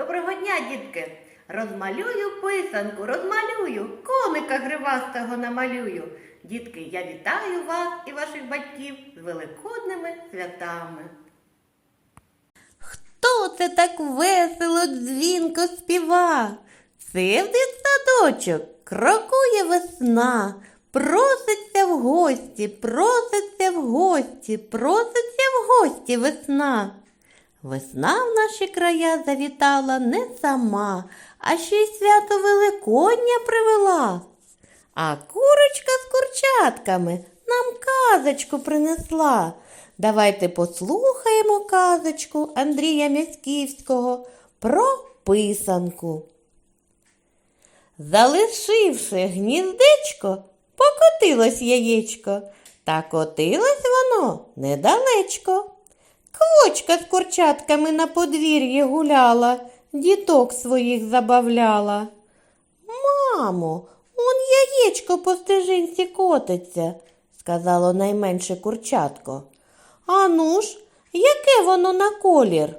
Доброго дня, дітки! Розмалюю писанку, розмалюю, коника гривастого намалюю. Дітки, я вітаю вас і ваших батьків з великодними святами. Хто це так весело дзвінко співа? Це в дитсадочок крокує весна, проситься в гості, проситься в гості, проситься в гості весна. Весна в наші края завітала не сама, а ще й свято Великодня привела. А курочка з курчатками нам казочку принесла. Давайте послухаємо казочку Андрія Міськівського про писанку. Залишивши гніздечко, покотилось яєчко, та котилось воно недалечко. Квочка з курчатками на подвір'ї гуляла, діток своїх забавляла. Мамо, он яєчко по стежинці котиться, сказало найменше курчатко. А ну ж, яке воно на колір?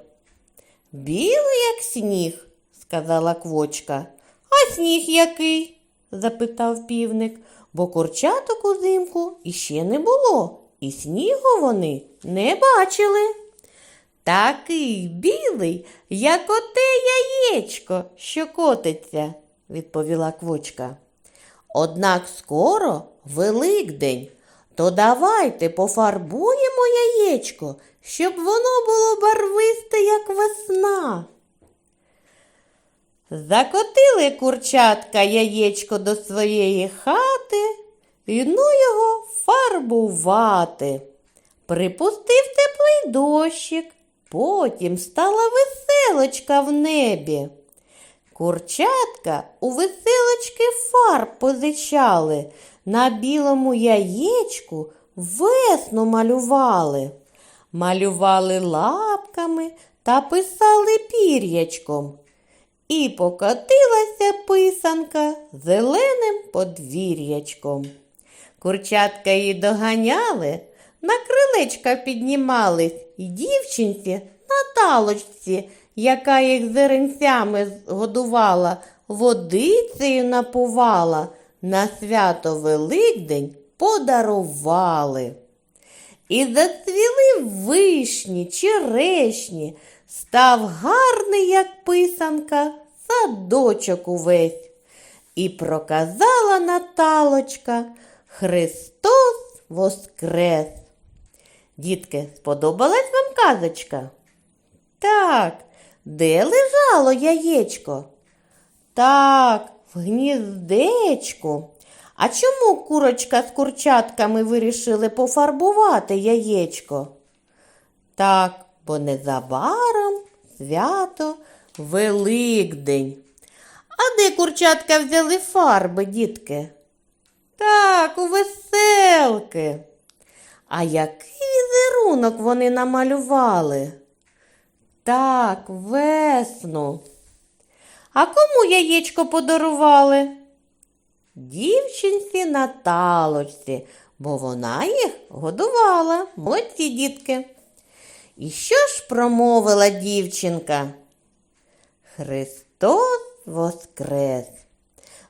Білий, як сніг, сказала квочка. А сніг який? запитав півник, бо курчаток узимку іще не було, і снігу вони не бачили. Такий білий, як оте яєчко, що котиться, відповіла квочка. Однак скоро Великдень, то давайте пофарбуємо яєчко, щоб воно було барвисте, як весна. Закотили курчатка яєчко до своєї хати, і ну його фарбувати. Припустив теплий дощик, потім стала веселочка в небі. Курчатка у веселочки фарб позичали, на білому яєчку весну малювали. Малювали лапками та писали пір'ячком. І покотилася писанка зеленим подвір'ячком. Курчатка її доганяли, на крилечка піднімались, і дівчинці на талочці, яка їх зеренцями годувала, водицею напувала, на свято Великдень подарували. І зацвіли вишні, черешні, став гарний, як писанка, садочок увесь. І проказала Наталочка Христос Воскрес. Дітки, сподобалась вам казочка? Так, де лежало яєчко? Так, в гніздечку. А чому курочка з курчатками вирішили пофарбувати яєчко? Так, бо незабаром свято Великдень. А де курчатка взяли фарби, дітки? Так, у веселки. А який візерунок вони намалювали? Так, весну. А кому яєчко подарували? Дівчинці Наталочці, бо вона їх годувала. Молодці дітки. І що ж промовила дівчинка? Христос Воскрес!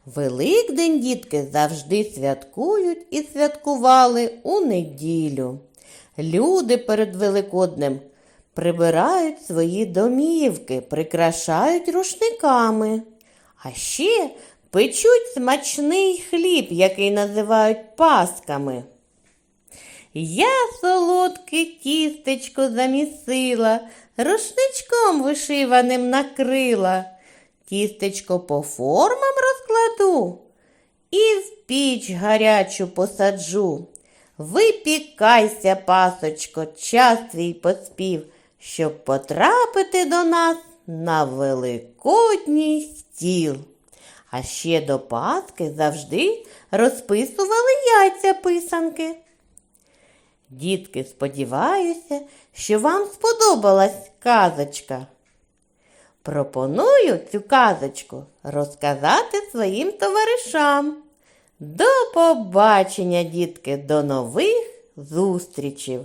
Великдень дітки завжди святкують і святкували у неділю. Люди перед Великоднем прибирають свої домівки, прикрашають рушниками, а ще печуть смачний хліб, який називають пасками. Я солодке тістечко замісила, рушничком вишиваним накрила. Тістечко по формам розкладу і в піч гарячу посаджу. Випікайся, пасочко, час твій поспів, щоб потрапити до нас на великодній стіл. А ще до Паски завжди розписували яйця писанки. Дітки, сподіваюся, що вам сподобалась казочка. Пропоную цю казочку розказати своїм товаришам. До побачення, дітки, до нових зустрічей!